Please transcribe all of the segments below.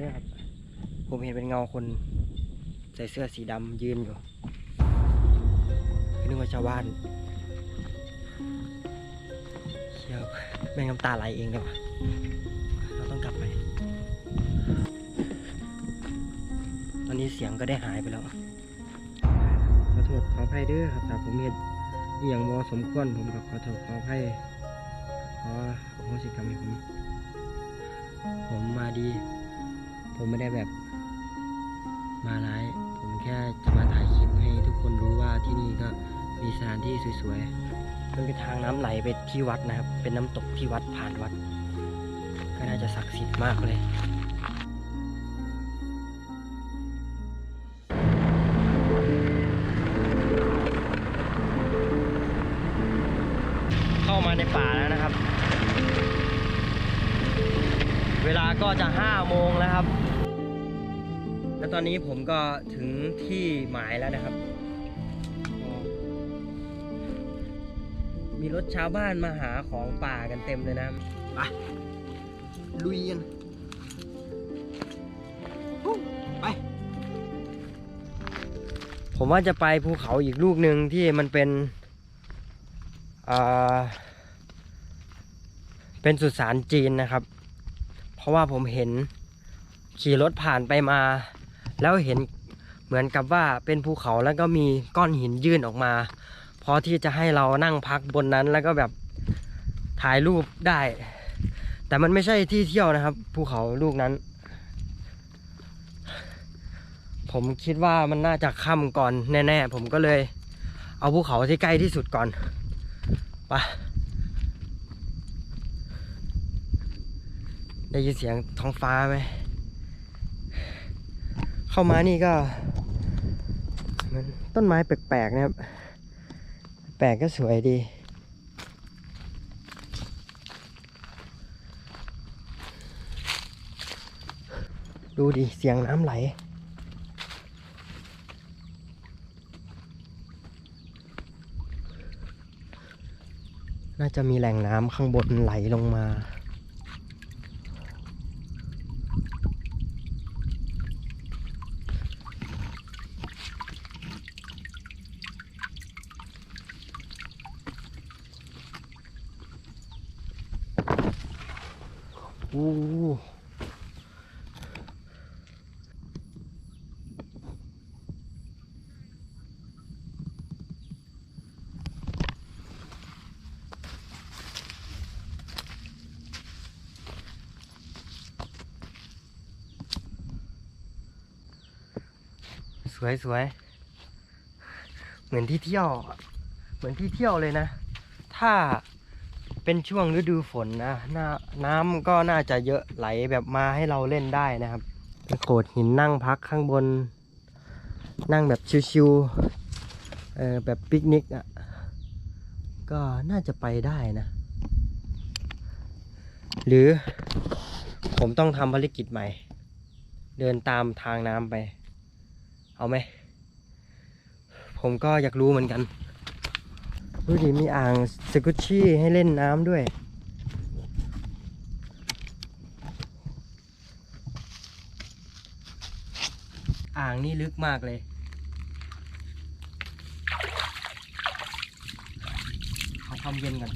ด้วยครับ ผมเห็นเป็นเงาคนใส่เสื้อสีดำยืนอยู่นึกว่าชาวบ้านเชี่ยวแม่งน้ำตาไหลเองเลยว่ะเราต้องกลับไป ตอนนี้เสียงก็ได้หายไปแล้ว ขอโทษขออภัยเด้วยครับถ้าผมเห็นอหย่างมสมควรผมก็ขอโทษขออภัยขออโหสิกรรมให้ผม ผมมาดี ผมไม่ได้แบบมาร้าย ผมแค่จะมาถ่ายคลิปให้ทุกคนรู้ว่าที่นี่ก็มีสถานที่สวยๆมันเป็นทางน้ำไหลไปที่วัดนะครับ เป็นน้ำตกที่วัดผ่านวัด ก็น่าจะศักดิ์สิทธิ์มากเลยเข้ามาในป่าแล้วนะครับ เวลาก็จะห้าโมงแล้วครับ ตอนนี้ผมก็ถึงที่หมายแล้วนะครับ มีรถชาวบ้านมาหาของป่ากันเต็มเลยนะไปลุยกันฮู้ไป ผมว่าจะไปภูเขาอีกลูกหนึ่งที่มันเป็นอ่าเป็นสุสานจีนนะครับ เพราะว่าผมเห็นขี่รถผ่านไปมา แล้วเห็นเหมือนกับว่าเป็นภูเขาแล้วก็มีก้อนหินยื่นออกมาพอที่จะให้เรานั่งพักบนนั้นแล้วก็แบบถ่ายรูปได้ แต่มันไม่ใช่ที่เที่ยวนะครับ ภูเขาลูกนั้น ผมคิดว่ามันน่าจะค่ำก่อนแน่ๆ ผมก็เลย เอาภูเขาที่ใกล้ที่สุดก่อนไปได้ยินเสียงท้องฟ้าไหม เข้ามานี่ก็มันต้นไม้แปลกๆนะครับ แปลกก็สวยดี ดูดิ เสียงน้ำไหลน่าจะมีแหล่งน้ำข้างบนไหลลงมา อ้สวยสวย เหมือนที่เที่ยว เหมือนที่เที่ยวเลยนะ ถ้า เป็นช่วงฤดูฝนนะน้าน้ำก็น่าจะเยอะไหลแบบมาให้เราเล่นได้นะครับโขดหินนั่งพักข้างบน นั่งแบบชิวๆเออแบบปิกนิกอะก็น่าจะไปได้นะ หรือผมต้องทำภารกิจใหม่ เดินตามทางน้ำไป เอาไหม ผมก็อยากรู้เหมือนกัน ดูดิมีอ่างสกุชชี่ให้เล่นน้ำด้วย อ่างนี่ลึกมากเลย เอาความเย็นก่อน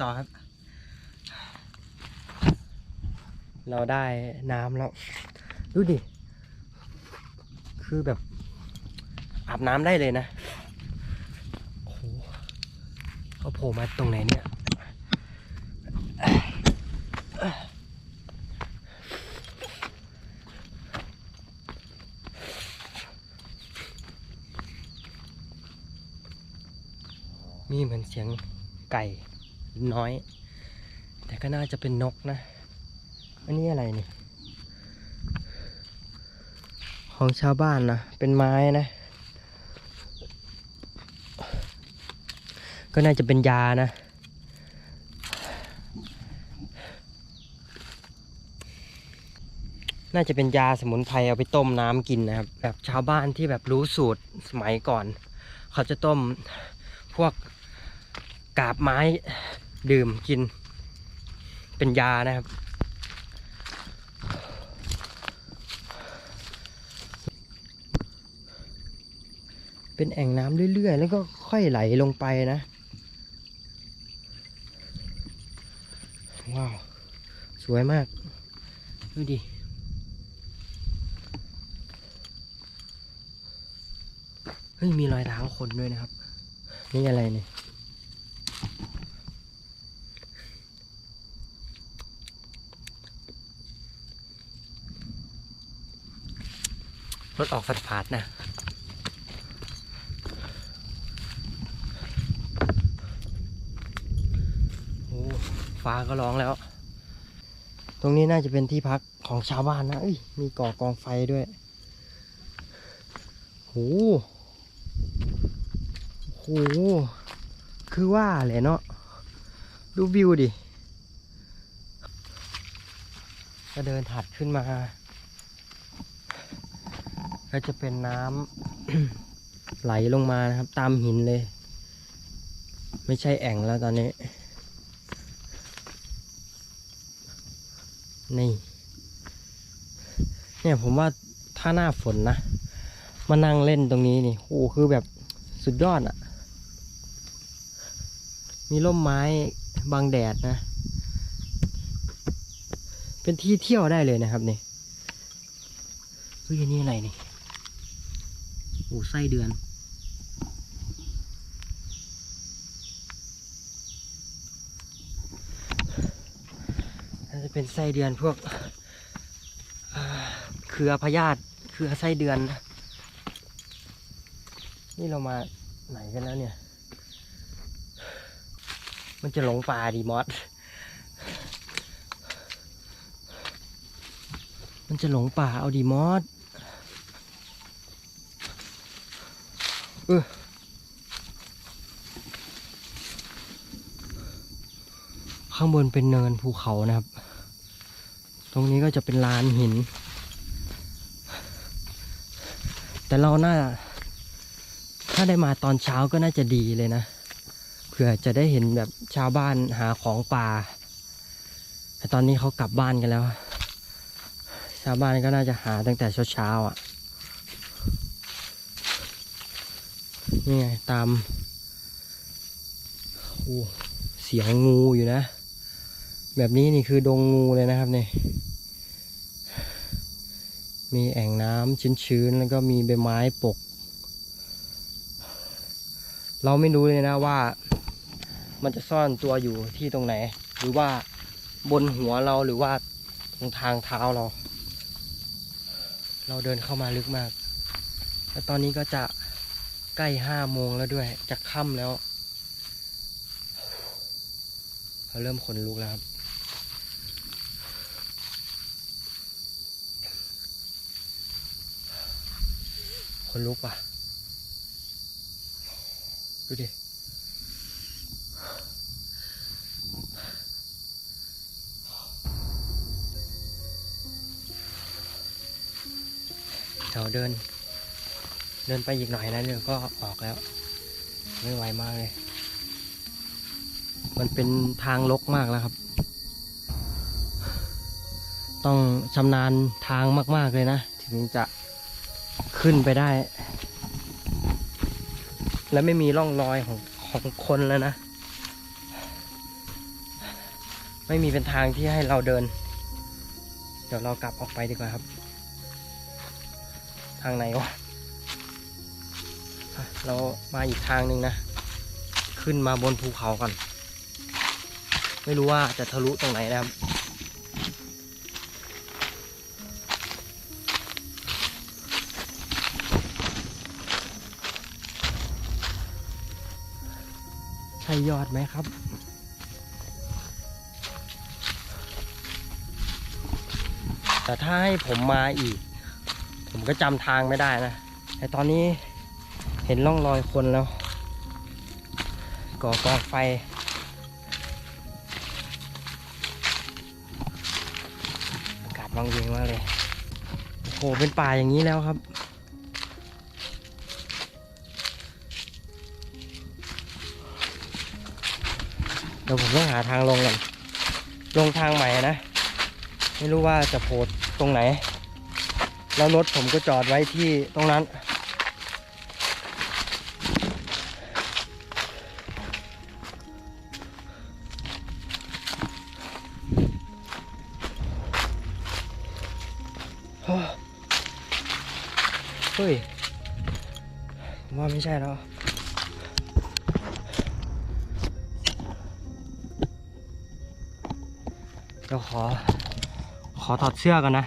ต่อครับ เราได้น้ำแล้ว ดูดิ คือแบบ อาบน้ำได้เลยนะ โอ้โหเขาโผล่มาตรงไหนเนี่ยมีเหมือนเสียงไก่ น้อย แต่ก็น่าจะเป็นนกนะ อันนี้อะไรนี่ ของชาวบ้านนะ เป็นไม้นะ ก็น่าจะเป็นยานะน่าจะเป็นยาสมุนไพรเอาไปต้มน้ำกินนะครับ แบบชาวบ้านที่แบบรู้สูตรสมัยก่อน เขาจะต้มพวกกาบไม้ ดื่มกิน เป็นยานะครับ เป็นแอ่งน้ำเรื่อยๆ แล้วก็ค่อยไหลลงไปนะ ว้าว สวยมาก ดูดิเฮ้ยมีรอยเท้าคนด้วยนะครับ นี่อะไรเนี่ย รถออกฝัดผาดนะโอ้ฟ้าก็ร้องแล้ว ตรงนี้น่าจะเป็นที่พักของชาวบ้านนะมีก่อกองไฟด้วยโหโห คือว่าแหละเนาะ ดูวิวดิ ก็เดินถัดขึ้นมา ก็จะเป็นน้ำ ไหลลงมานะครับ ตามหินเลย ไม่ใช่แอ่งแล้วตอนนี้ นี่ เนี่ยผมว่าถ้าหน้าฝนนะ มานั่งเล่นตรงนี้นี่โอ้คือแบบสุดยอดอะมีร่มไม้บังแดดนะ เป็นที่เที่ยวได้เลยนะครับนี่เฮ้ยนี่อะไรนี่ โอ้ไส้เดือน น่าจะเป็นไส้เดือนพวกเครือพยาธิเครือไส้เดือน นี่เรามาไหนกันแล้วเนี่ย มันจะหลงป่าดีมอสมันจะหลงป่าเอาดีมอส เออข้างบนเป็นเนินภูเขานะครับ ตรงนี้ก็จะเป็นลานหิน แต่เราน่า ถ้าได้มาตอนเช้าก็น่าจะดีเลยนะ เผื่อจะได้เห็นแบบชาวบ้านหาของป่า แต่ตอนนี้เขากลับบ้านกันแล้ว ชาวบ้านก็น่าจะหาตั้งแต่เช้าๆอะ นี่ไงตามโอ้เสียงงูอยู่นะ แบบนี้นี่คือดงงูเลยนะครับเนี่ยมีแอ่งน้ำชื้นๆ แล้วก็มีใบไม้ปก เราไม่รู้เลยนะว่า มันจะซ่อนตัวอยู่ที่ตรงไหน หรือว่าบนหัวเราหรือว่าตรงทางเท้าเรา เราเดินเข้ามาลึกมาก แล้วตอนนี้ก็จะ ใกล้ห้าโมงแล้วด้วยจะค่ำแล้วเราเริ่มขนลุกแล้วครับคนลุกว่ะดูดิเดี๋ยวเดิน เดินไปอีกหน่อยนะเดี๋ยวก็ออกแล้ว ไม่ไหวมากเลย มันเป็นทางลกมากแล้วครับ ต้องชำนาญทางมาก ๆ เลยนะ ถึงจะขึ้นไปได้ และไม่มีร่องรอยของของคนแล้วนะ ไม่มีเป็นทางที่ให้เราเดิน เดี๋ยวเรากลับออกไปดีกว่าครับ ทางไหนวะอะ เรามาอีกทางหนึ่งนะ ขึ้นมาบนภูเขาก่อนไม่รู้ว่าจะทะลุตรงไหนนะครับ ใช่ยอดไหมครับแต่ถ้าให้ผมมาอีก ผมก็จำทางไม่ได้นะแต่ตอนนี้ ห็นร่องรอยคนแล้ว ก่อกองไฟ อากาศบางเวงมากเลยโห เป็นป่าอย่างนี้แล้วครับ เดี๋ยวผมต้องหาทางลงก่อน ลงทางใหม่นะ ไม่รู้ว่าจะโผล่ตรงไหน แล้วรถผมก็จอดไว้ที่ตรงนั้น ฮ้ยผมว่าไม่ใช่แล้วเดี๋ยวขอ ขอถอดเสื้อกันนะ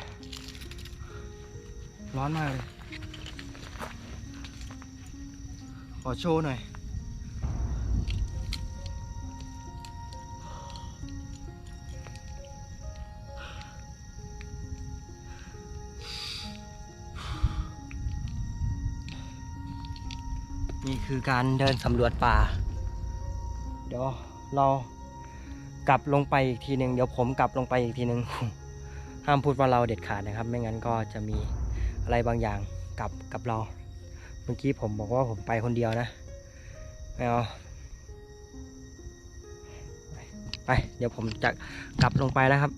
ร้อนมากเลย ขอโชว์หน่อย นี่คือการเดินสำรวจป่า เดี๋ยวเรากลับลงไปอีกทีหนึ่งเดี๋ยวผมกลับลงไปอีกทีหนึ่งห้ามพูดว่าเราเด็ดขาดนะครับ ไม่งั้นก็จะมีอะไรบางอย่างกับกับเรา เมื่อกี้ผมบอกว่าผมไปคนเดียวนะไม่เอาไป เดี๋ยวผมจะกลับลงไปแล้วครับ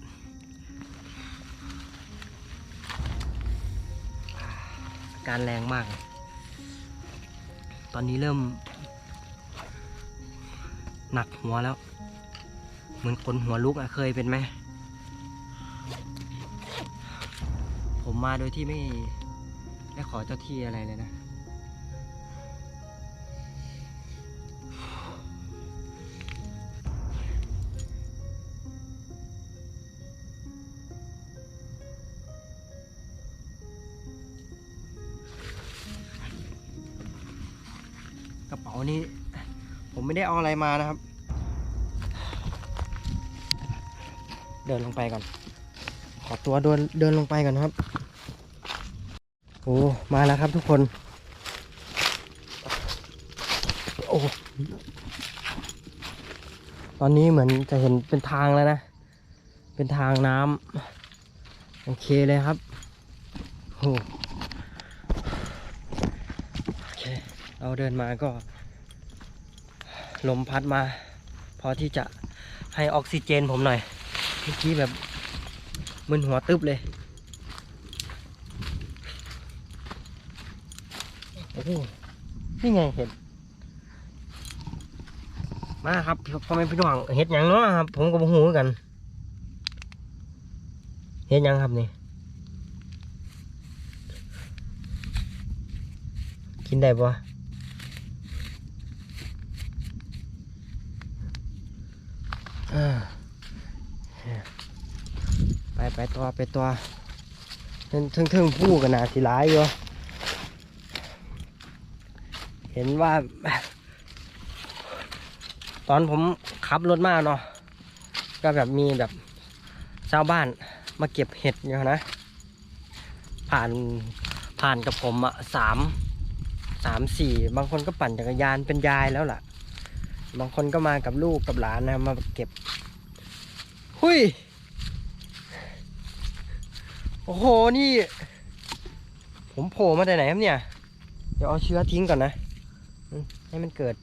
อาการแรงมาก ตอนนี้เริ่ม หนักหัวแล้ว เหมือนคนหัวลุกอะเคยเป็นไหม ผมมาโดยที่ไม่ได้ขอเจ้าที่อะไรเลยนะ กระเป๋านี้ ผมไม่ได้เอาอะไรมานะครับ เดินลงไปก่อน ขอตัวเดินเดินลงไปก่อนครับ โอ้ มาแล้วครับทุกคน โอ้ ตอนนี้เหมือนจะเห็นเป็นทางแล้วนะ เป็นทางน้ำโอเคเลยครับ โอ้โอเคเราเดินมาก็ ลมพัดมา พอที่จะให้ออกซิเจนผมหน่อยเมื่อกี้แบบมึนหัวตึ๊บเลย โอ้โหนี่ไงเห็ดมาครับพ่อแม่พี่น้องเห็ดยังเนาะครับ ผมก็บ่ฮู้คือกัน เห็ดยังครับนี่ กินได้ปะอ่าไปไป ตัวไปตัวเทิงเทิงเทิงผู้กันนาสิร้ายอยู่เห็นว่า ตอนผมขับรถมาเนาะก็แบบมีแบบชาวบ้านมาเก็บเห็ดอยู่นะ ผ่านผ่านกับผมอะสามสามสี่บางคนก็ปั่นจักรยานเป็นยายแล้วล่ะ บางคนก็มากับลูกกับหลานนะมาเก็บ หุย โอ้โห นี่ ผมโผล่มาแต่ไหนครับเนี่ย เดี๋ยวเอาเชื้อทิ้งก่อนนะ ให้มันเกิด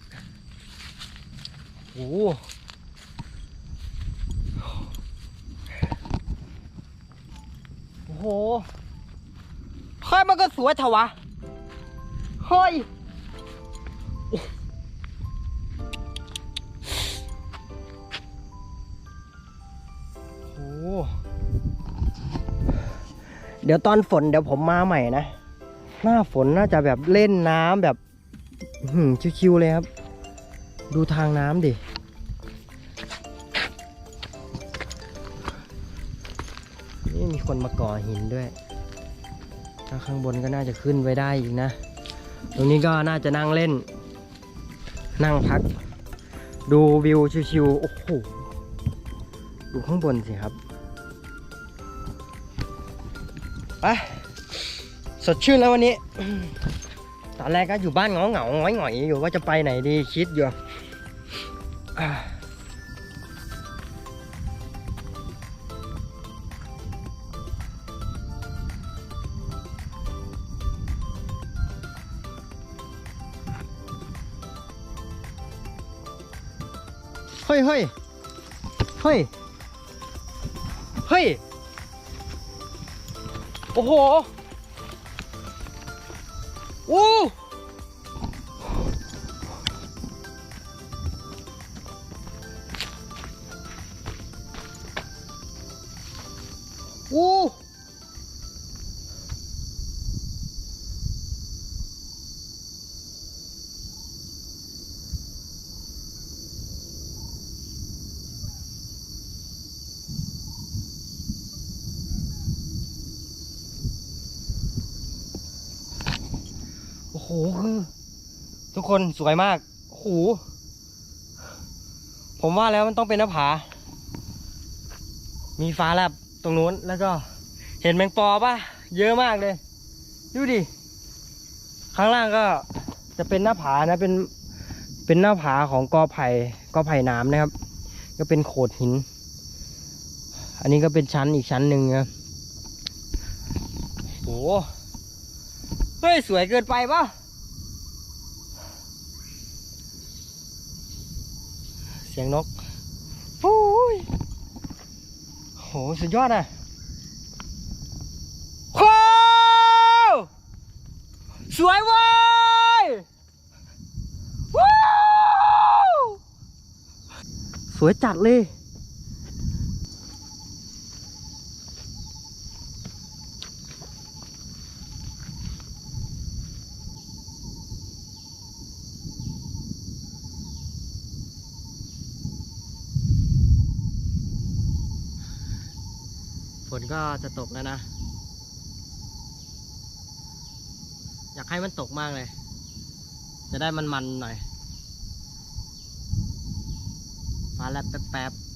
โอ้โหโอ้โหเฮ้ยมันก็สวยเถอะวะ เฮ้ยโอ้ เดี๋ยวตอนฝนเดี๋ยวผมมาใหม่นะ หน้าฝนน่าจะแบบเล่นน้ำแบบชิวๆเลยครับ ดูทางน้ำดินี่มีคนมาก่อหินด้วยถ้าข้างบนก็น่าจะขึ้นไปได้อีกนะ ตรงนี้ก็น่าจะนั่งเล่น นั่งพัก ดูวิวชิวๆโอ้โหดูข้างบนสิครับ ปสดชื่นแล้ววันนี้ ตอนแรกก็อยู่บ้านเงาเงาหงอยหงอยอยู่ว่าจะไปไหนดีคิดอยู่เฮ้ยเฮ้ยเฮ้ย โอ้โห คือทุกคนสวยมากโอ้โหผมว่าแล้วมันต้องเป็นหน้าผา มีฟ้าแลบตรงนู้นแล้วก็เห็นแมงปอปะเยอะมากเลย ดูดิ ข้างล่างก็จะเป็นหน้าผานะ เป็น เป็นหน้าผาของกอไผ่ กอไผ่น้ำนะครับ ก็เป็นโขดหิน อันนี้ก็เป็นชั้นอีกชั้นหนึ่งนะโอ้โหเฮ้ย สวยเกินไปปะ เสียงนกโอ้ยโห สุดยอดอะโอ้สวยเว้ยว้าวสวยจัดเลย นก็จะตกแล้วนะ อยากให้มันตกมากเลย จะได้มันมันหน่อยฟ้าแลบแป๊บๆ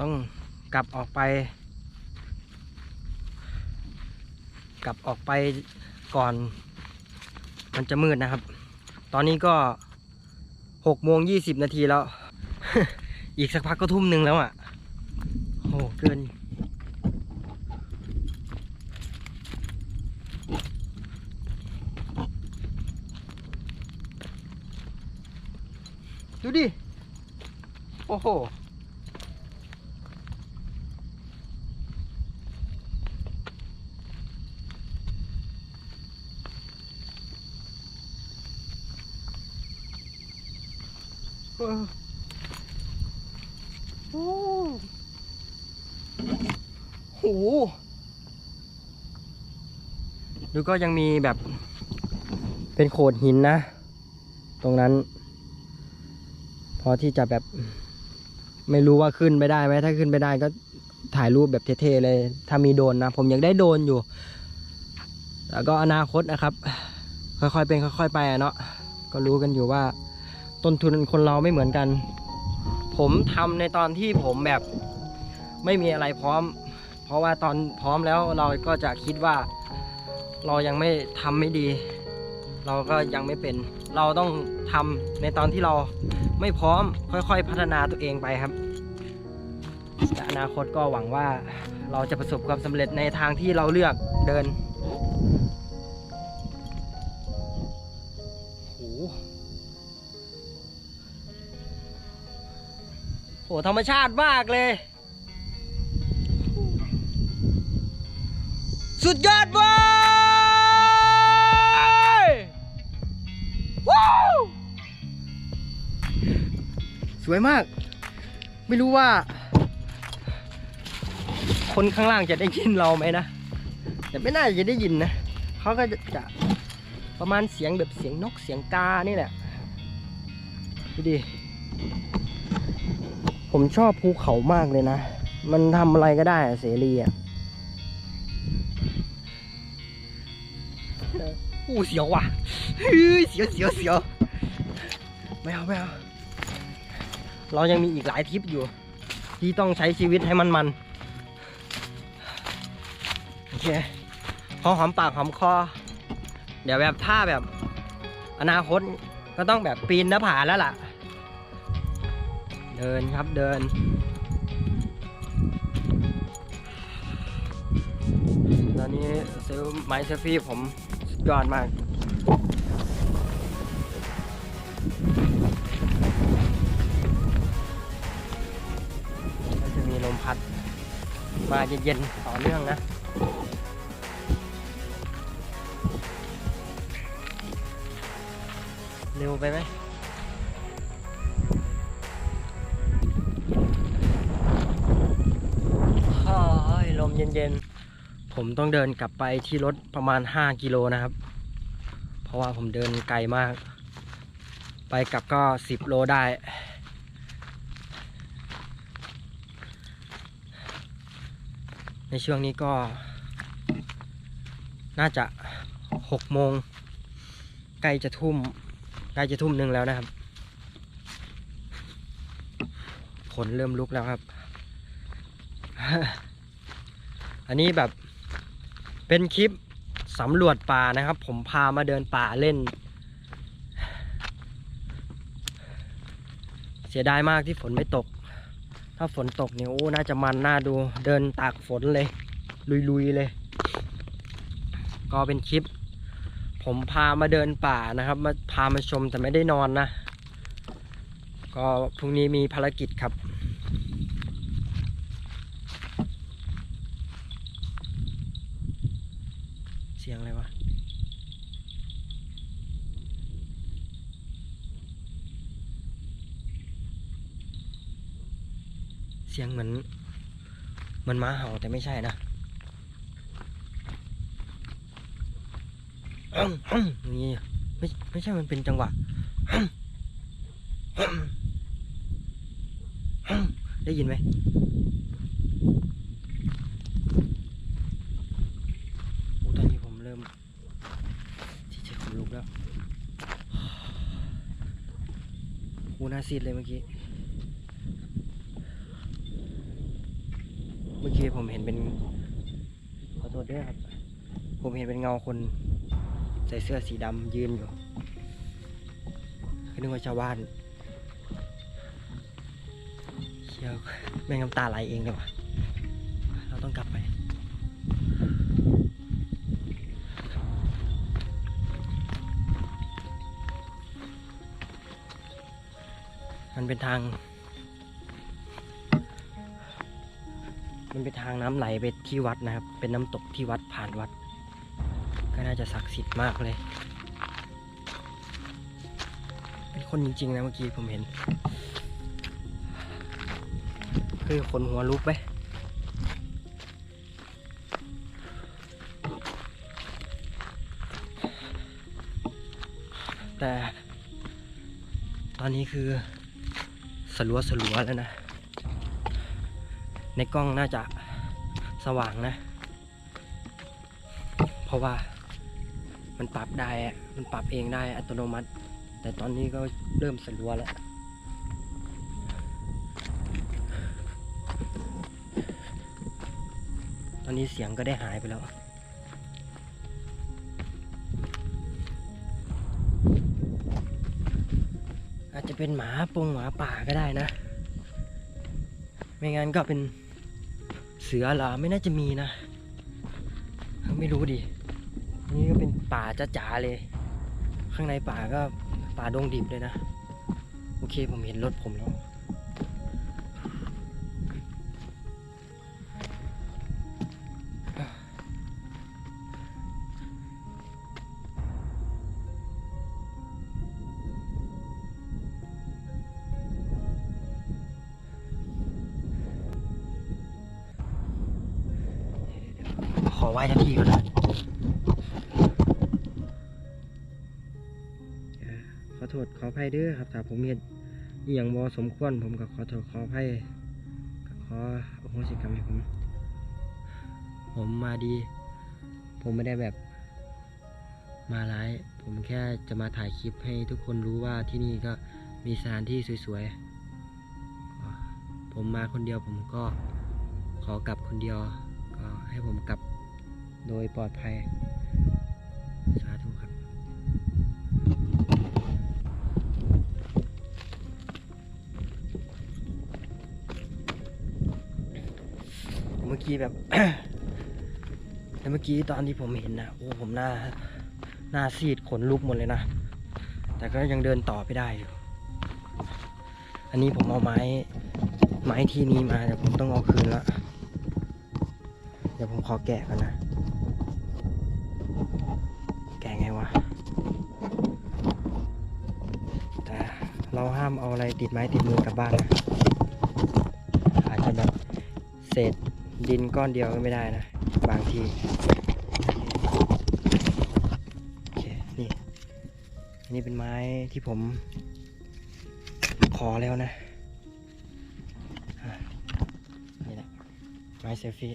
ต้องก ลับออกไป กลับออกไปก่อน มันจะมืดนะครับ ตอนนี้ก็หกโมงยี่สิบนาทีแล้ว อีกสักพักก็ทุ่มหนึ่งแล้วอะโหเกินดูดิ โอ้โห เออโอ้โหดูก็ยังมีแบบ เป็นโขดหินนะ ตรงนั้น พอที่จะแบบ ไม่รู้ว่าขึ้นไปได้ไหมถ้าขึ้นไปได้ก็ถ่ายรูปแบบเท่ๆเลย ถ้ามีโดนนะ ผมยังได้โดนอยู่ แล้วก็อนาคตนะครับ ค่อยๆเป็นค่อย ๆ ไปอะเนาะก็รู้กันอยู่ว่า ต้นทุนคนเราไม่เหมือนกัน ผมทำในตอนที่ผมแบบไม่มีอะไรพร้อม เพราะว่าตอนพร้อมแล้วเราก็จะคิดว่า เรายังไม่ทำไม่ดี เราก็ยังไม่เป็น เราต้องทำในตอนที่เราไม่พร้อมค่อยๆ พัฒนาตัวเองไปครับแต่อนาคตก็หวังว่าเราจะประสบความสำเร็จในทางที่เราเลือกเดิน โหธรรมชาติมากเลย สุดยอดว้ยว้าวสวยมาก ไม่รู้ว่า คนข้างล่างจะได้ยินเราไหมนะ แต่ไม่น่าจะได้ยินนะ เขาก็จะจะประมาณเสียงแบบเสียงนกเสียงกานี่แหละดูดิ ผมชอบภูเขามากเลยนะ มันทำอะไรก็ได้อะเสรีอะอู้เสียวว่ะเฮ้ยเสียวเสียวเสียวไม่เอาไม่เอาเรายังมีอีกหลายทริปอยู่ ที่ต้องใช้ชีวิตให้มันมันๆโอเคพอหอมปากหอมคอ เดี๋ยวแบบถ้าแบบ อนาคตก็ต้องแบบปีนหน้าผาแล้วล่ะ เดินครับเดิน ตอนนี้ซื้อไม้เซฟี่ผมสุดยอดมากจะมีลมพัดมาเย็นๆต่อเนื่องนะเร็วไปไหม ย็นๆ ผมต้องเดินกลับไปที่รถประมาณ 5 กิโลนะครับ เพราะว่าผมเดินไกลมาก ไปกลับก็ 10 โลได้ ในช่วงนี้ก็ น่าจะ 6 โมง ใกล้จะทุ่ม ใกล้จะทุ่มหนึ่งแล้วนะครับฝนเริ่มลุกแล้วครับ อันนี้แบบเป็นคลิปสำรวจป่านะครับ ผมพามาเดินป่าเล่น เสียดายมากที่ฝนไม่ตก ถ้าฝนตกเนี่ยโอ้น่าจะมันน่าดูเดินตากฝนเลย ลุยๆเลย ก็เป็นคลิป ผมพามาเดินป่านะครับ มาพามาชมแต่ไม่ได้นอนนะ ก็พรุ่งนี้มีภารกิจครับ เสียงอะไรวะ เสียงเหมือนเห มือนหม้าเห่าแต่ไม่ใช่นะอื้มอื้มอย่างนี่ไม่ไม่ใช่มันเป็นจังหวะอื้มอื้มอื้มได้ยินไหมโอ้ตอนนี้ผมเริ่ม ที่จะขนลุกแล้วโอ้หน้าซีดเลยเมื่อกี้ เมื่อกี้ ผมเห็นเป็น ขอโทษด้วยครับ ผมเห็นเป็นเงาคน ใส่เสื้อสีดำยืนอยู่ก็นึกว่าชาวบ้านเชียวแม่งน้ำตาไหลเองเลยว่ะเราต้องกลับไปมันเป็นทาง มันเป็นทางน้ำไหลไปที่วัดนะครับ เป็นน้ำตกที่วัดผ่านวัด ก็น่าจะศักดิ์สิทธิ์มากเลย เป็นคนจริงๆนะเมื่อกี้ผมเห็น คือคนหัวลุกไปแต่ตอนนี้คือสลัวสลัวแล้วนะ ในกล้องน่าจะสว่างนะ เพราะว่ามันปรับได้มันปรับเองได้อัตโนมัติ แต่ตอนนี้ก็เริ่มสลัวแล้วตอนนี้เสียงก็ได้หายไปแล้วอาจจะเป็นหมาปงหมาป่าก็ได้นะ ไม่งั้นก็เป็น เสือเหรอไม่น่าจะมีนะ ไม่รู้ดิ นี่ก็เป็นป่าจ๋าๆเลย ข้างในป่าก็ป่าดงดิบเลยนะ โอเคผมเห็นรถผมแล้ว ผมเห็นอหย่างบ่สมควรผมก็ขอโทษขออภัยก็ขออโหสิกรรมให้ผม ผมมาดี ผมไม่ได้แบบ มาร้าย ผมแค่จะมาถ่ายคลิปให้ทุกคนรู้ว่าที่นี่ก็มีสถานที่สวยๆ ผมมาคนเดียวผมก็ขอกลับคนเดียว ก็ให้ผมกลับโดยปลอดภัย กี้แบบแต่เมื่อกี้ตอนที่ผมเห็นนะโอ้ผมหน้าหน้าซีดขนลุกหมดเลยนะ แต่ก็ยังเดินต่อไปได้อยู่อันนี้ผมเอาไม้ไม้ที่นี้มาเดี๋ยวผมต้องเอาคืนละเดี๋ยวผมขอแกะกันนะ แกะไงวะ แต่เราห้ามเอาอะไรติดไม้ติดมือกลับบ้านนะอาจจะแบบเศษ ดินก้อนเดียวก็ไม่ได้นะ บางทีโอเคนี่อันนี้เป็นไม้ที่ผมขอแล้วนะนี่แหละไม้เซลฟี่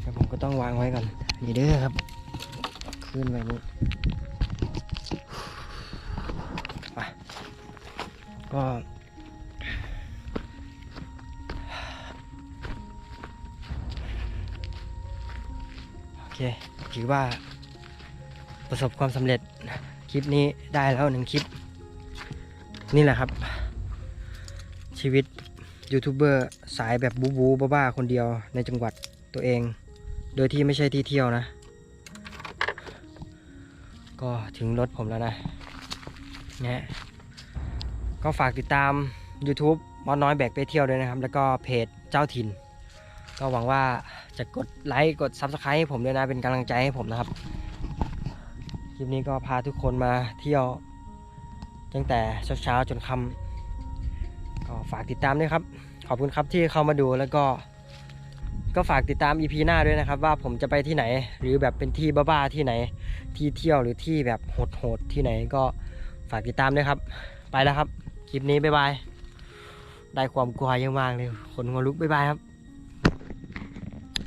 แล้วผมก็ต้องวางไว้ก่อนนี่เด้อครับ ขึ้นไว้นี้ ว่าประสบความสำเร็จคลิปนี้ได้แล้วหนึ่งคลิป นี่แหละครับ ชีวิตยูทูบเบอร์สายแบบบูบูบ้าๆคนเดียวในจังหวัดตัวเอง โดยที่ไม่ใช่ที่เที่ยวนะ ก็ถึงรถผมแล้วนะเนี่ยก็ฝากติดตาม YouTube มอน้อยแบกไปเที่ยวด้วยนะครับ แล้วก็เพจเจ้าถิ่น ก็หวังว่า จะกดไลค์กด Subscribe ให้ผมด้วยนะเป็นกำลังใจให้ผมนะครับ คลิปนี้ก็พาทุกคนมาเที่ยว ตั้งแต่เช้าๆจนค่ำก็ฝากติดตามด้วยครับ ขอบคุณครับที่เข้ามาดูแล้วก็ ก็ฝากติดตาม EP หน้าด้วยนะครับ ว่าผมจะไปที่ไหน หรือแบบเป็นที่บ้าๆที่ไหน ที่เที่ยวหรือที่แบบโหดๆที่ไหนก็ฝากติดตามด้วยครับ ไปแล้วครับ คลิปนี้บ๊ายบายได้ความกลัวเยอะมากเลยขนหัวลุกบ๊ายบายครับ